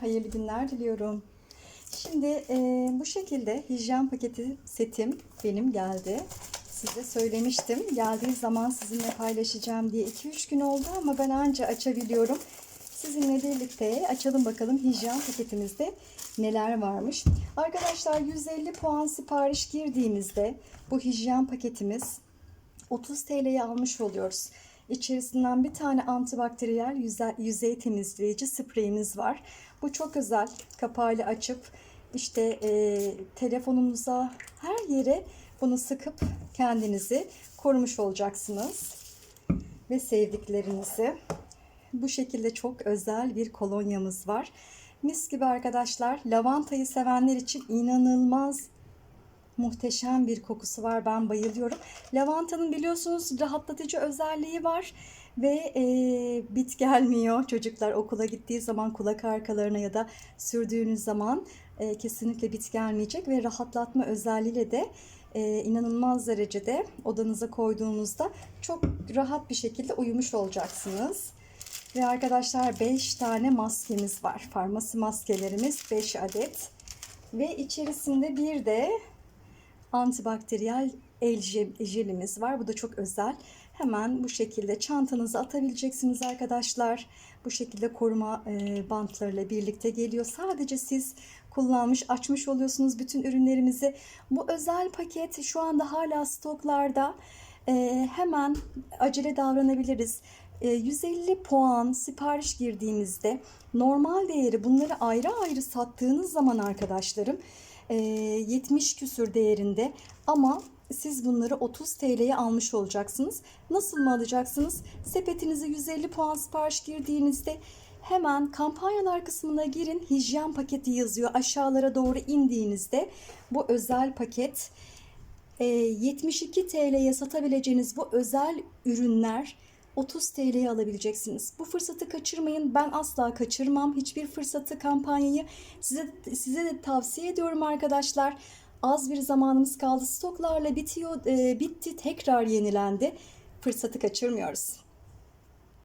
Hayırlı günler diliyorum. Şimdi e, bu şekilde hijyen paketi setim benim geldi. Size söylemiştim. Geldiği zaman sizinle paylaşacağım diye 2-3 gün oldu ama ben anca açabiliyorum. Sizinle birlikte açalım bakalım hijyen paketimizde neler varmış. Arkadaşlar 150 puan sipariş girdiğimizde bu hijyen paketimiz 30 TL'ye almış oluyoruz. İçerisinden bir tane antibakteriyel yüzey, temizleyici spreyimiz var. Bu çok özel. Kapağıyla açıp işte e, telefonunuza her yere bunu sıkıp kendinizi korumuş olacaksınız. Ve sevdiklerinizi. Bu şekilde çok özel bir kolonyamız var. Mis gibi arkadaşlar lavantayı sevenler için inanılmaz muhteşem bir kokusu var. Ben bayılıyorum. Lavantanın biliyorsunuz rahatlatıcı özelliği var ve e, bit gelmiyor. Çocuklar okula gittiği zaman kulak arkalarına ya da sürdüğünüz zaman e, kesinlikle bit gelmeyecek ve rahatlatma özelliğiyle de e, inanılmaz derecede odanıza koyduğunuzda çok rahat bir şekilde uyumuş olacaksınız. Ve arkadaşlar 5 tane maskemiz var. Farmasi maskelerimiz 5 adet. Ve içerisinde bir de antibakteriyel el jel- jelimiz var. Bu da çok özel. Hemen bu şekilde çantanıza atabileceksiniz arkadaşlar. Bu şekilde koruma e, bantlarıyla birlikte geliyor. Sadece siz kullanmış, açmış oluyorsunuz bütün ürünlerimizi. Bu özel paket şu anda hala stoklarda. E, hemen acele davranabiliriz. E, 150 puan sipariş girdiğimizde normal değeri bunları ayrı ayrı sattığınız zaman arkadaşlarım e, 70 küsür değerinde ama siz bunları 30 TL'ye almış olacaksınız. Nasıl mı alacaksınız? Sepetinize 150 puan sipariş girdiğinizde hemen kampanyalar kısmına girin. Hijyen paketi yazıyor. Aşağılara doğru indiğinizde bu özel paket e, 72 TL'ye satabileceğiniz bu özel ürünler 30 TL'ye alabileceksiniz. Bu fırsatı kaçırmayın. Ben asla kaçırmam. Hiçbir fırsatı, kampanyayı size size de tavsiye ediyorum arkadaşlar. Az bir zamanımız kaldı. Stoklarla bitiyor, e, bitti, tekrar yenilendi. Fırsatı kaçırmıyoruz.